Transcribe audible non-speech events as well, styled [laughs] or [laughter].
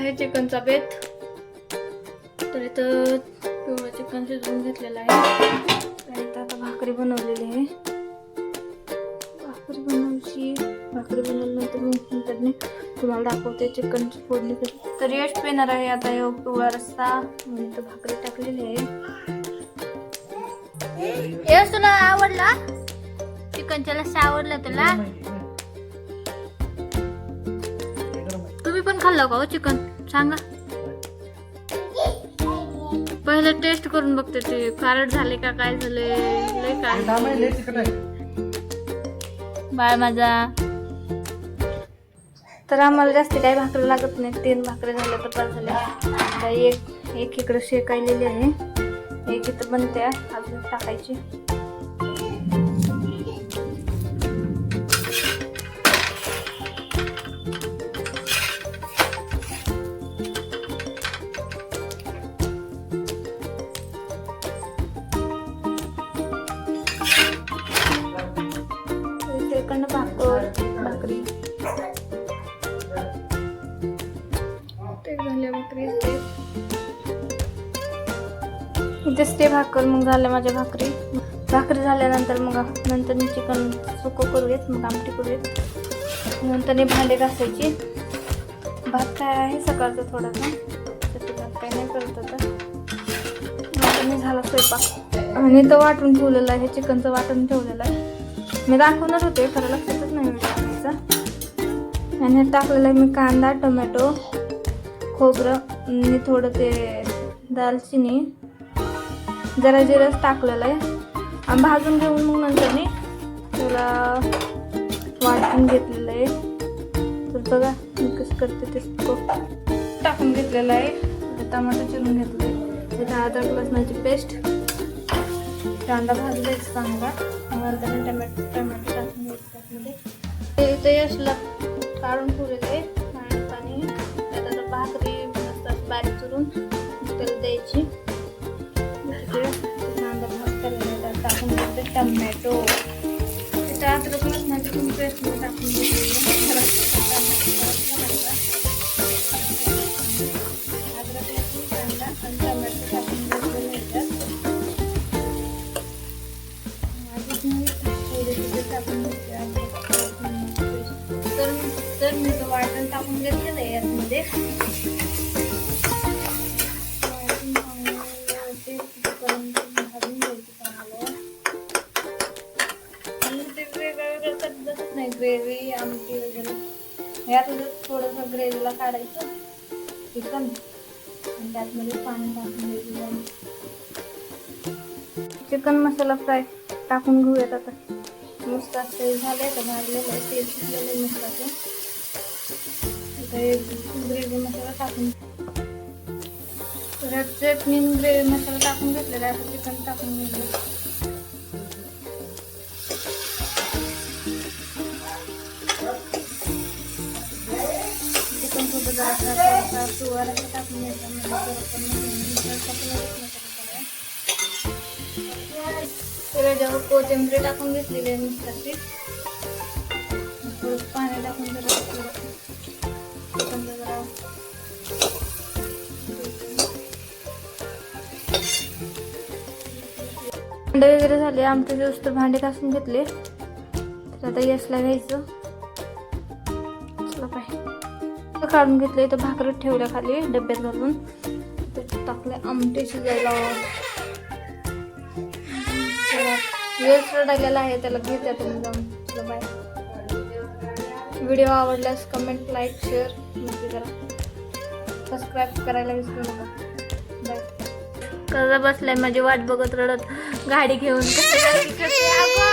आहे चिकनचा बेत. तर इथं पिवळं चिकन शिजवून घेतलेलं आहे. आणि इथं आता भाकरी बनवलेली आहे. भाकरी बनवायची. भाकरी बनवल्यानंतर मग त्यांनी मी तुम्हाला दाखवते चिकनची फोडणी कशी. तर यश पेणार आहे आता यो पिवळा रस्ता. इथं भाकरी टाकलेली आहे. यश तुला आवडला? चिकनच्या रस्सा आवडला तुला? खाल्लं का हो चिकन सांगा. पहिले टेस्ट करून बघते ते. खारट झाले का काय झाले लय काय बाळ माझा. तर आम्हाला जास्त काही भाकरी लागत नाही तीन भाकरी झाल्या तर पाच झाल्या. आता एक एक इकडे शेकायलेली आहे. एक इथं बनते. अजून टाकायची. झाल्या भाकरी ते. इथे स्टे भाकर मग झाल्या माझ्या भाकरी. भाकरी झाल्यानंतर मग नंतर मी चिकन सुकं करूयात मग आमटी करूयात. नंतर मी भांडे घासायची. भात काय आहे सकाळचा थोडासा. भात काय नाही करत आता. मी झाला स्वयंपाक. आणि तो वाटून ठेवलेला आहे चिकनचं वाटून ठेवलेलं आहे. मी दाखवणार होते खरं लक्षातच नाही टाकायचं आणि टाकलेला टाकलेलं आहे मी कांदा टोमॅटो खोबरं मी थोडं ते दालचिनी जरा जिरंच टाकलेलं आहे. आणि भाजून घेऊन मग नंतर मी त्याला वाटून घेतलेलं आहे. तर बघा मी कसं करते ते टाकून घेतलेलं आहे. टमाटर चिरून घेतलं. आहे त्यात अदरक लसणाची पेस्ट. कांदा भाजलायचा चांगला. नंतर टमॅटो टमॅटो टाकून घेतलं ते यशला काढून ठेवलेलं आहे. बारीक करून त्याला द्यायची. कांदा भात टाकून घ्यायचं टमॅटो. त्यात अद्रक पेस्ट टाकून आणि टाकून तर तर मी तो वाटण टाकून घेतलेलं आहे यातमध्ये नाही ग्रेव्ही आमटी वगैरे. यातच थोडंसं ग्रेव्हीला काढायचं चिकन आणि त्यातमध्ये पाणी टाकून द्यायचं चिकन मसाला फ्राय टाकून घेऊयात आता. मस्त असं झाले तर भाजलेलं आहे तेल सुटलेलं आहे असं आता ग्रेव्ही मसाला टाकून तर चटणी ग्रेव्ही मसाला टाकून घेतलेला आहे चिकन टाकून घेतलं जरा टाकून घ्यायचा कोथिंबीर टाकून घेतलेली आहे मिक्सरची पाणी टाकून जरा जरा. भांडे वगैरे झाले आमचे दिवस तर भांडे घासून घेतले. तर आता यशला घ्यायचं. काढून घेतले तर भाकरीत ठेवल्या खाली डब्यात घालून त्याच्यात टाकले आमटे शिजायला वेळ आहे त्याला घेत्या तुम्ही जाऊन. बाय व्हिडिओ आवडल्यास कमेंट लाईक शेअर नक्की करा. सबस्क्राईब करायला विसरू नका. बाय कसं बसलाय? माझी वाट बघत रडत. गाडी घेऊन. [laughs]